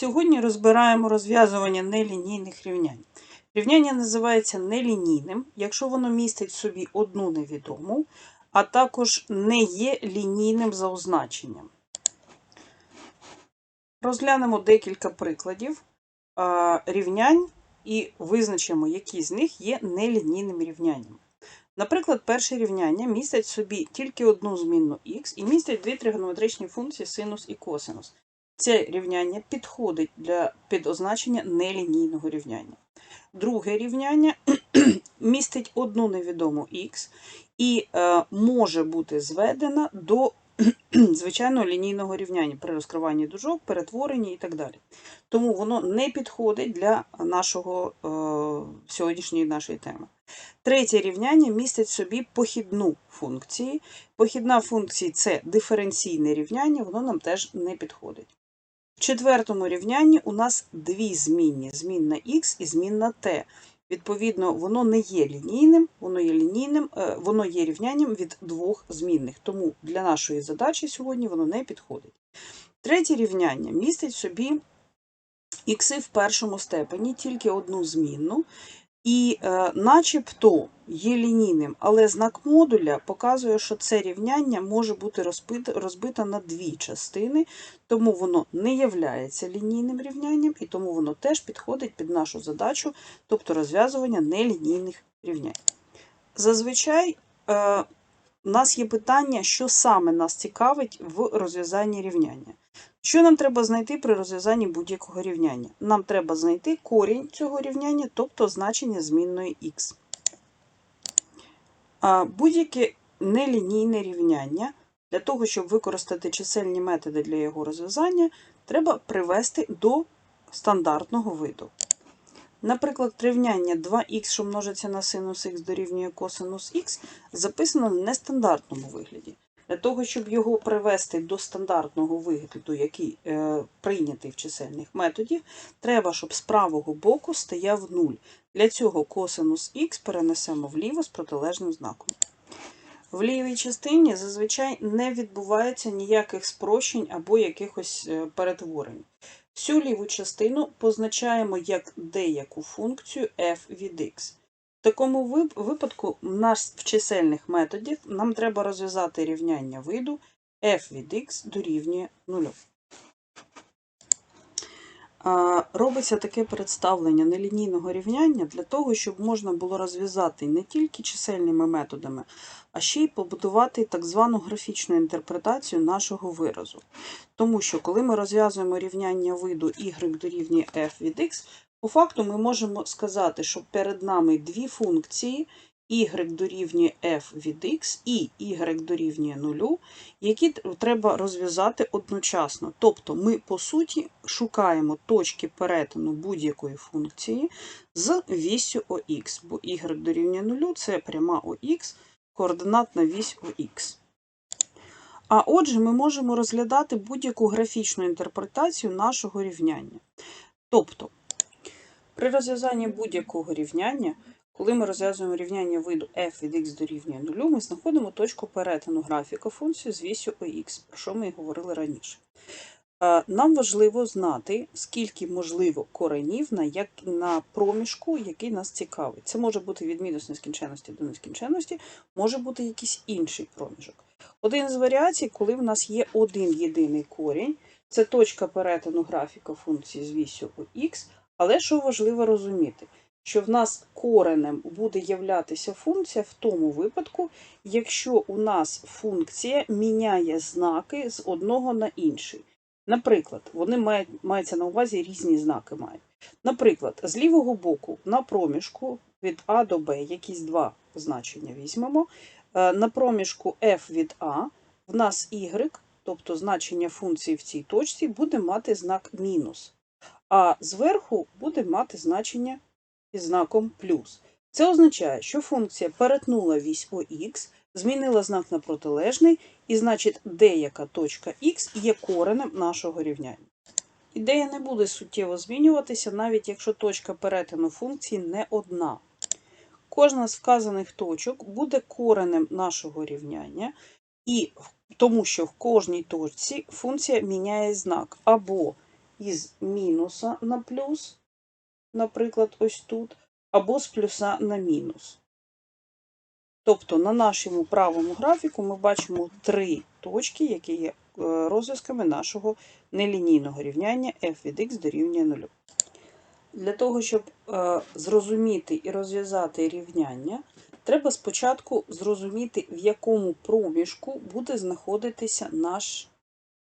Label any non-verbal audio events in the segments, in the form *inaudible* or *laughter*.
Сьогодні розбираємо розв'язування нелінійних рівнянь. Рівняння називається нелінійним, якщо воно містить собі одну невідому, а також не є лінійним за означенням. Розглянемо декілька прикладів рівнянь і визначимо, які з них є нелінійним рівнянням. Наприклад, перше рівняння містить собі тільки одну змінну х і містить дві тригонометричні функції синус і косинус. Це рівняння підходить для підозначення нелінійного рівняння. Друге рівняння *clears throat* містить одну невідому х і е, може бути зведена до *clears throat* звичайного лінійного рівняння при розкриванні дужок, перетворенні і так далі. Тому воно не підходить для нашого е, сьогоднішньої нашої теми. Третє рівняння містить в собі похідну функцію. Похідна функція це диференційне рівняння, воно нам теж не підходить. В четвертому рівнянні у нас дві змінні: змінна х і змінна t. Відповідно, воно не є лінійним, воно є лінійним, е, воно є рівнянням від двох змінних. Тому для нашої задачі сьогодні воно не підходить. Третє рівняння містить в собі ікси в першому степені, тільки одну змінну, і е, начебто є лінійним, але знак модуля показує, що це рівняння може бути розбите, на дві частини, тому воно не являється лінійним рівнянням, і тому воно теж підходить під нашу задачу, тобто розв'язування нелінійних рівнянь. Зазвичай е, у нас є питання, що саме нас цікавить в розв'язанні рівняння. Що нам треба знайти при розв'язанні будь-якого рівняння? Нам треба знайти корінь цього рівняння, тобто значення змінної х. Будь-яке нелінійне рівняння, для того, щоб використати чисельні методи для його розв'язання, треба привести до стандартного виду. Наприклад, рівняння 2х, що множиться на синус х дорівнює косинус х, записано в нестандартному вигляді. Для того, щоб його привести до стандартного вигляду, який е, прийнятий в чисельних методів, треба, щоб з правого боку стояв 0. Для цього косинус х перенесемо вліво з протилежним знаком. В лівій частині зазвичай не відбувається ніяких спрощень або якихось е, перетворень. Всю ліву частину позначаємо як деяку функцію f від x. В такому випадку в нас в чисельних методів нам треба розв'язати рівняння виду f від x дорівнює 0. Робиться таке представлення нелінійного рівняння для того, щоб можна було розв'язати не тільки чисельними методами, а ще й побудувати так звану графічну інтерпретацію нашого виразу. Тому що, коли ми розв'язуємо рівняння виду y дорівнює f від x, по факту ми можемо сказати, що перед нами дві функції y дорівнює f від x і y дорівнює 0, які треба розв'язати одночасно. Тобто ми, по суті, шукаємо точки перетину будь-якої функції з вісю ОХ, бо y дорівнює 0 це пряма ОХ, координатна вісь ОХ. А отже, ми можемо розглядати будь-яку графічну інтерпретацію нашого рівняння. Тобто, при розв'язанні будь-якого рівняння, коли ми розв'язуємо рівняння виду f від x дорівнює 0, ми знаходимо точку перетину графіка функції з вісю ОХ, про що ми і говорили раніше. Нам важливо знати, скільки можливо коренів на як, на проміжку, який нас цікавить. Це може бути від мінус нескінченності до нескінченності, може бути якийсь інший проміжок. Один з варіацій, коли в нас є один єдиний корінь, це точка перетину графіка функції з вісю ОХ, але що важливо розуміти, що в нас коренем буде являтися функція в тому випадку, якщо у нас функція міняє знаки з одного на інший. Наприклад, вони мають, маються на увазі різні знаки мають. Наприклад, з лівого боку на проміжку від А до Б якісь два значення візьмемо. Е, на проміжку f від А в нас y, тобто значення функції в цій точці, буде мати знак мінус а зверху буде мати значення із знаком плюс. Це означає, що функція перетнула вісь ОХ, змінила знак на протилежний, і значить деяка точка х є коренем нашого рівняння. Ідея не буде суттєво змінюватися, навіть якщо точка перетину функції не одна. Кожна з вказаних точок буде коренем нашого рівняння, і тому що в кожній точці функція міняє знак або із мінуса на плюс, наприклад, ось тут, або з плюса на мінус. Тобто на нашому правому графіку ми бачимо три точки, які є е, розв'язками нашого нелінійного рівняння f від x дорівнює 0. Для того, щоб е, зрозуміти і розв'язати рівняння, треба спочатку зрозуміти, в якому проміжку буде знаходитися наш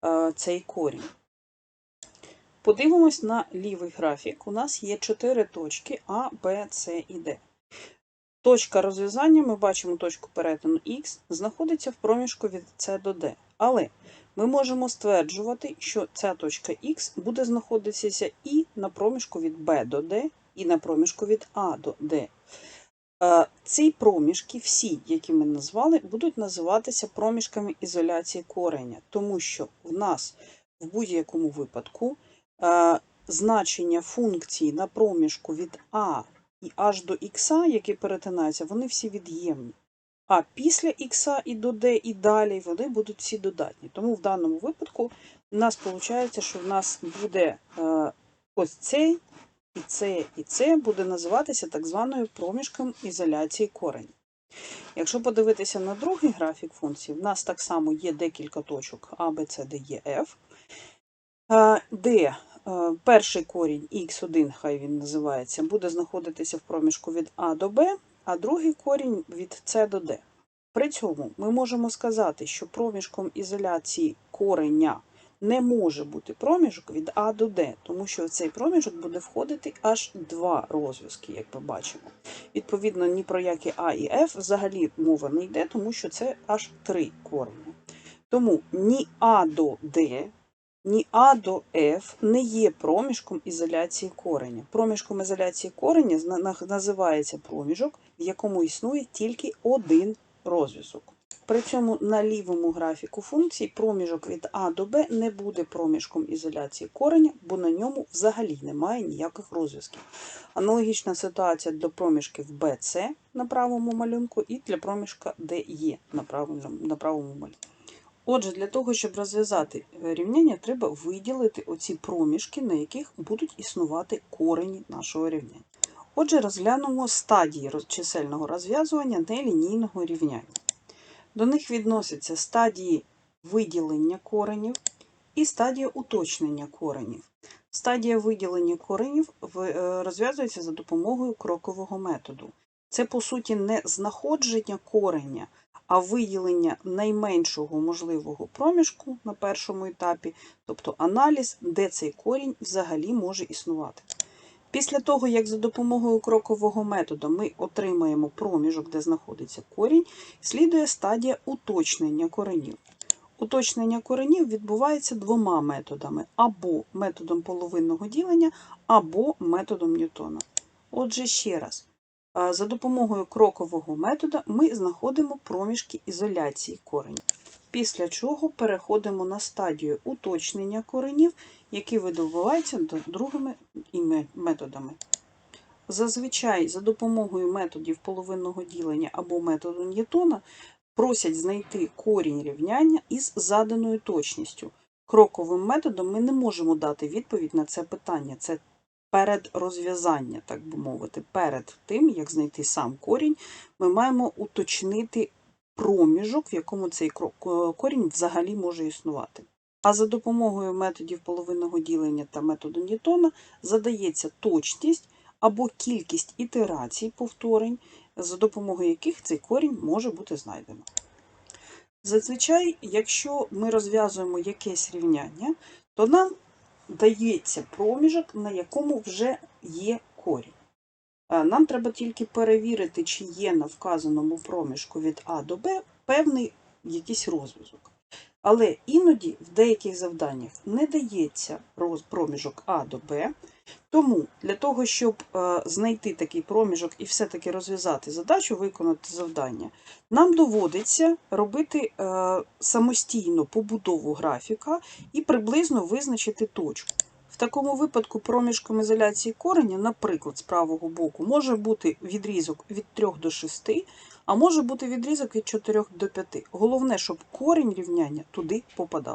е, цей корінь. Подивимось на лівий графік. У нас є чотири точки А, Б, С і Д. Точка розв'язання, ми бачимо точку перетину Х, знаходиться в проміжку від С до Д. Але ми можемо стверджувати, що ця точка Х буде знаходитися і на проміжку від Б до Д, і на проміжку від А до Д. Е, Ці проміжки, всі, які ми назвали, будуть називатися проміжками ізоляції кореня, тому що в нас в будь-якому випадку значення функції на проміжку від А і аж до х, які перетинаються, вони всі від'ємні. А після х і до d і далі вони будуть всі додатні. Тому в даному випадку у нас виходить, що в нас буде е, ось цей і це, і це буде називатися так званою проміжком ізоляції корень. Якщо подивитися на другий графік функції, в нас так само є декілька точок А, Б, С, Д, Е, Ф, е, де перший корінь х1, хай він називається, буде знаходитися в проміжку від А до Б, а другий корінь від С до Д. При цьому ми можемо сказати, що проміжком ізоляції кореня не може бути проміжок від А до Д, тому що в цей проміжок буде входити аж два розв'язки, як ми бачимо. Відповідно, ні про які А і Ф взагалі мова не йде, тому що це аж три корені. Тому ні А до Д, ні А до Ф не є проміжком ізоляції кореня. Проміжком ізоляції кореня називається проміжок, в якому існує тільки один розв'язок. При цьому на лівому графіку функції проміжок від А до Б не буде проміжком ізоляції кореня, бо на ньому взагалі немає ніяких розв'язків. Аналогічна ситуація для проміжків BC на правому малюнку і для проміжка DE на правому, на правому малюнку. Отже, для того, щоб розв'язати е, рівняння, треба виділити оці проміжки, на яких будуть існувати корені нашого рівняння. Отже, розглянемо стадії чисельного розв'язування нелінійного рівняння. До них відносяться стадії виділення коренів і стадія уточнення коренів. Стадія виділення коренів е, розв'язується за допомогою крокового методу. Це, по суті, не знаходження кореня, а виділення найменшого можливого проміжку на першому етапі, тобто аналіз, де цей корінь взагалі може існувати. Після того, як за допомогою крокового методу ми отримаємо проміжок, де знаходиться корінь, слідує стадія уточнення коренів. Уточнення коренів відбувається двома методами: або методом половинного ділення, або методом Ньютона. Отже, ще раз, за допомогою крокового методу ми знаходимо проміжки ізоляції коренів. Після чого переходимо на стадію уточнення коренів, які видобуваються другими методами. Зазвичай за допомогою методів половинного ділення або методу Ньютона просять знайти корінь рівняння із заданою точністю. Кроковим методом ми не можемо дати відповідь на це питання. Це перед розв'язання, так би мовити, перед тим, як знайти сам корінь, ми маємо уточнити проміжок, в якому цей корінь взагалі може існувати. А за допомогою методів половинного ділення та методу Ньютона задається точність або кількість ітерацій повторень, за допомогою яких цей корінь може бути знайдено. Зазвичай, якщо ми розв'язуємо якесь рівняння, то нам дається проміжок, на якому вже є корінь. Е, Нам треба тільки перевірити, чи є на вказаному проміжку від А до Б певний якийсь розв'язок. Але іноді в деяких завданнях не дається проміжок А до Б. Тому для того, щоб е, знайти такий проміжок і все-таки розв'язати задачу, виконати завдання, нам доводиться робити е, самостійно побудову графіка і приблизно визначити точку. В такому випадку проміжком ізоляції кореня, наприклад, з правого боку, може бути відрізок від 3 до 6, а може бути відрізок від 4 до 5. Головне, щоб корінь рівняння туди попадав.